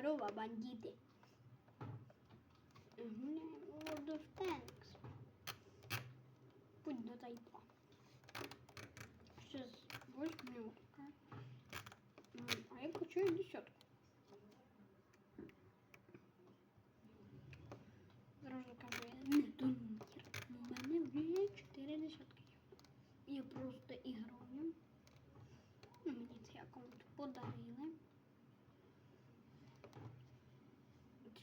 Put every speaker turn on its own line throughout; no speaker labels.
Здорово. Гуляємо World of Tanks. Путь до тайпа. Сейчас возьмем. М, А я хочу десятку. Кажу, я не донір. У мене вже чотири десятки. є. Я просто іграю. Ну, Мені аккаунт подарили.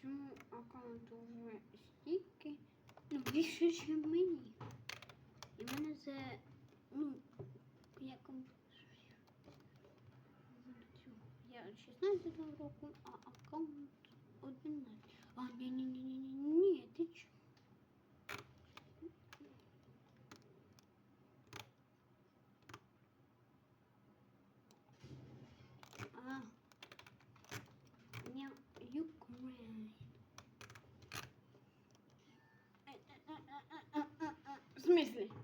Цьому аккаунту вже стільки. Ну, більше, ніж мені. І мене це, ну, як я 16 року, а аккаунт 11. А, ні, ні, ні, ні, ні, ні, ти чо? Bismillah.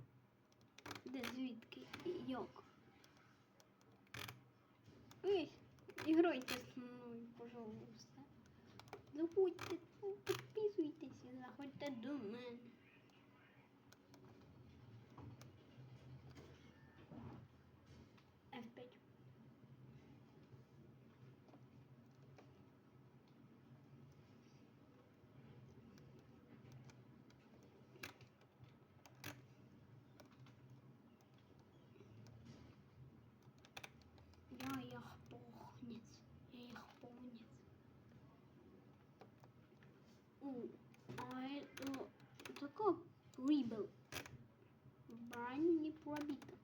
У, а это такой прибыл. Брань не пробита.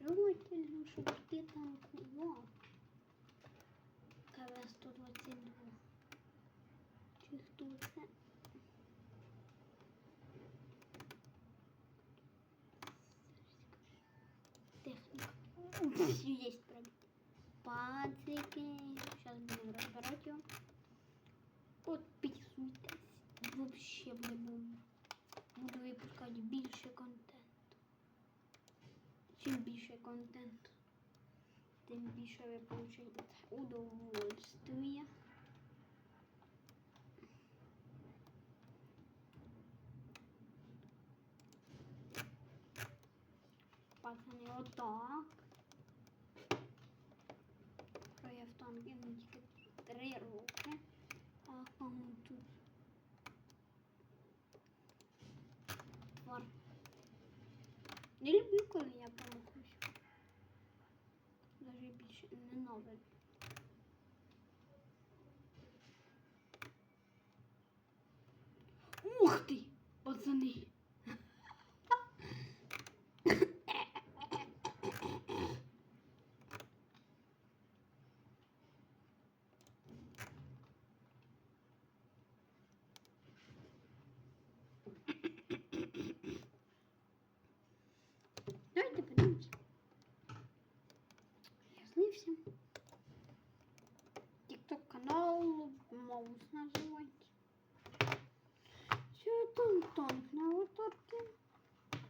Желательно, чтобы ты танкував. КВ-122. Чи хто це? Техника. Все есть пробит. Пацики. Сейчас будем разбирать его. Подписывайтесь. Вообще не буду. Випускати більше контенту. Чим більше контенту, тим більше ви получаєте удовольствия. Пацани, отак. Що я в танки не тільки три роки. А тут. Не люблю, коли я промахуюсь. Даже більше не нове. Ух ти, пацани! Давайте подивимось. Я злився. Тікток канал, маус називається. Що там танк на аватарці?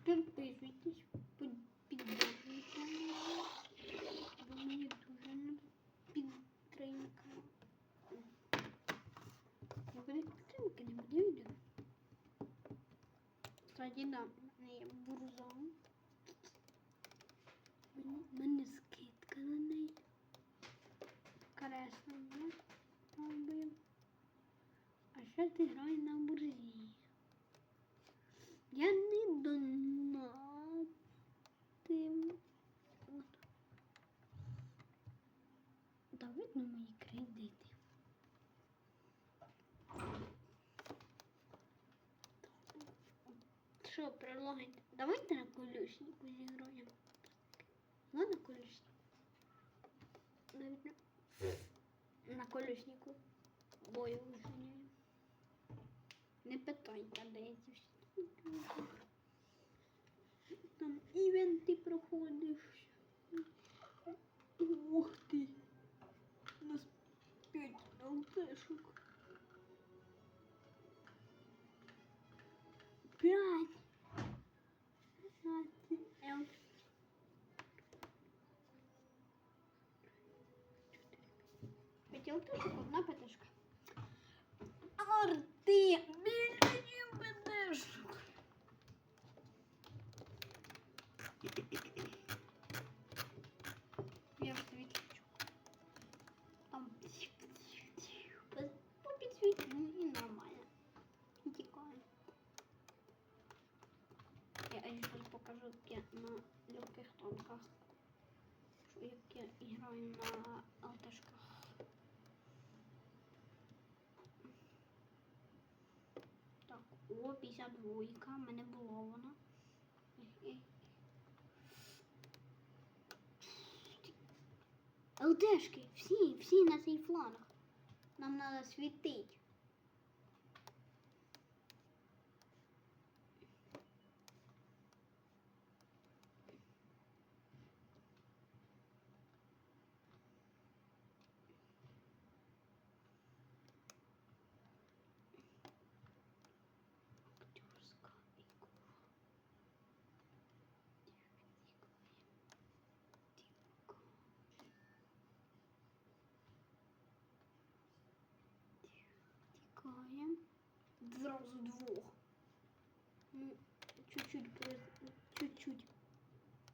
Підписуйтесь, під- підписуйтесь. Бо мені дуже не підтримка. Я буде підтримки, не буде відео. Кстати, да, Що, прилагайте? Давайте на колюшнику зіграємо. Ладно, колесник. Наверное, на колеснику бою виженяю. Не питайте, де я ці всі. Там івенти проходиш. Ух ти. У нас п'ять ЛТшок. П'ять. Алтишок, одна ПТшка. Арти! Більше, ніж ПТшок. Я ж відключу. Там без- по підсвітленню і нормально. Тікає. Я зараз покажу, як я на легких тонках. Як я граю на алтешках. Так, о, 52, в мене було воно. ЛТшки, всі, всі на цей фланг. Нам треба світить. Зразу двох. Ну, чуть-чуть чуть-чуть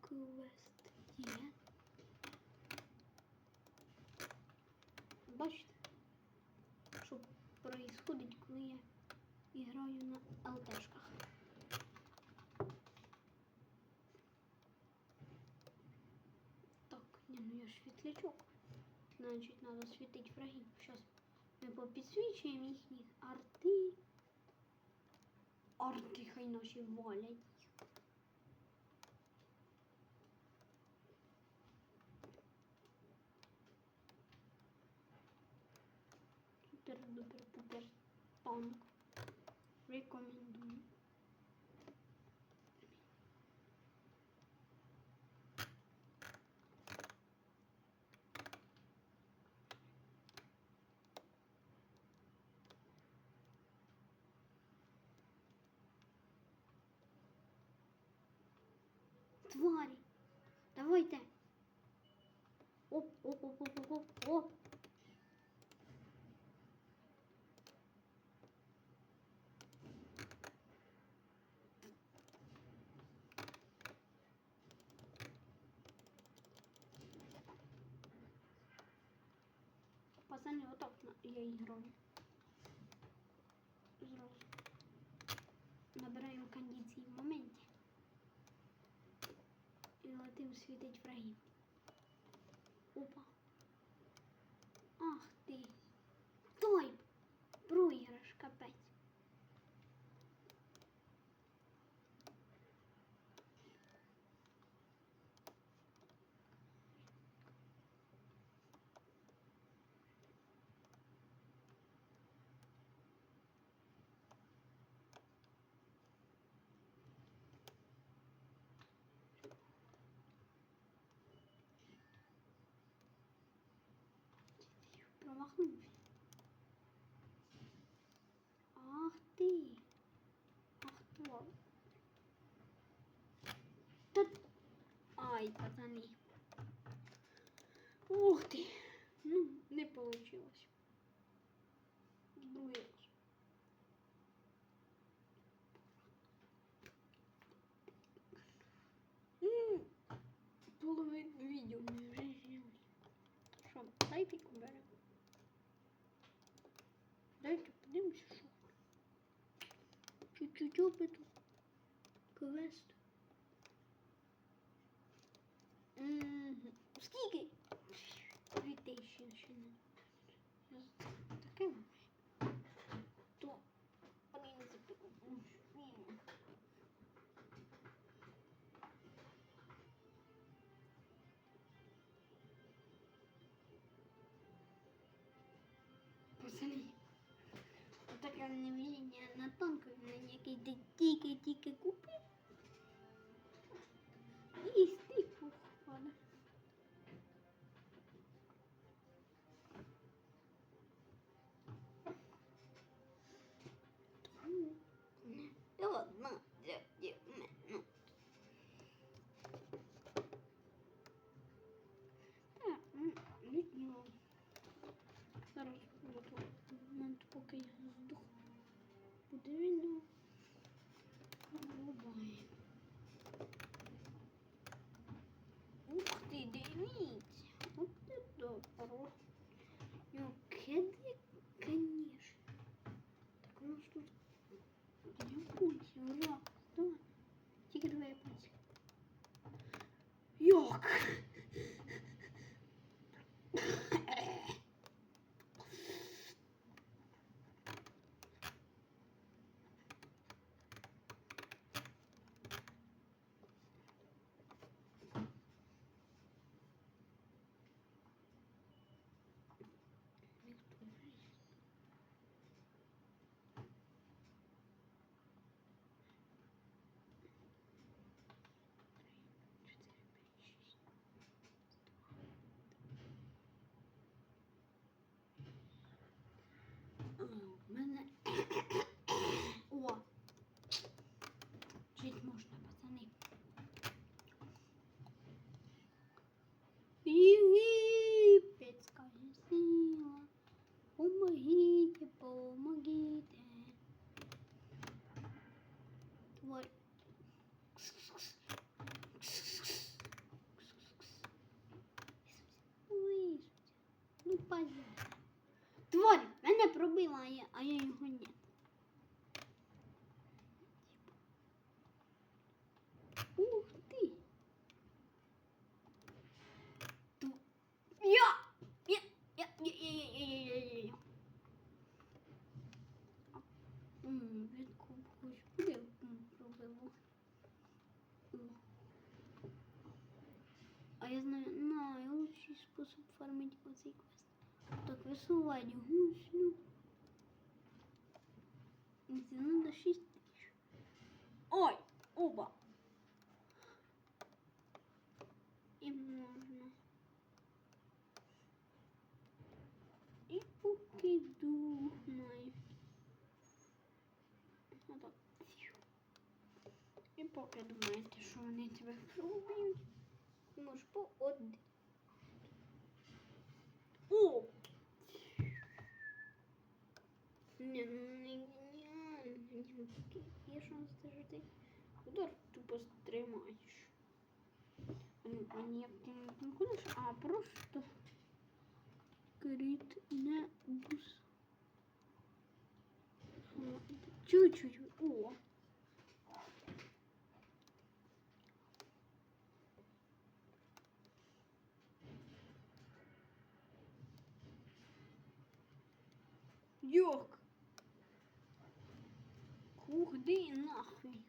квест є. Бачите, що происходить, коли я граю на ЛТшках. Так, не, ну я ж світлячок. Значить, треба світити врагів. Зараз ми попідсвічуємо їхні арти. Orki haj nosi wolę. Super, duper, puper, pong. твари. Давайте. Оп, оп, оп, оп, оп, оп. Пацаны, вот так я играю. І летим світить врагів. Опа. Ах Ах ти. Ах то. Та... Ай, пацани. Ух ти. Ну, не получилось. Другий раз. Половину відео Чуть-чуть опиту. Квест. Скільки? Дві тисячі. Таке невезіння на тонку, на який ти тільки-тільки купив. yapacak. Yok. Ух. Тв... Я! Я! Я! Я! Я! Я! Я! Я! Я! М, А я знаю найлучший спосіб фармити оцей квест. Так, висувати гуслю. Це надо 6 тисяч. Ой, оба. І можна. І покиду навіть. Отак. Поки думаєте, що вони тебе пробують, може по один. О! Не, ну не геніально. Ні, такий Є шанс зажити. Удар тупо стримаєш. А ну, ніяк ти не знаходиш, а просто крит не бус. Чуть-чуть. О. Йок. Куди нахуй?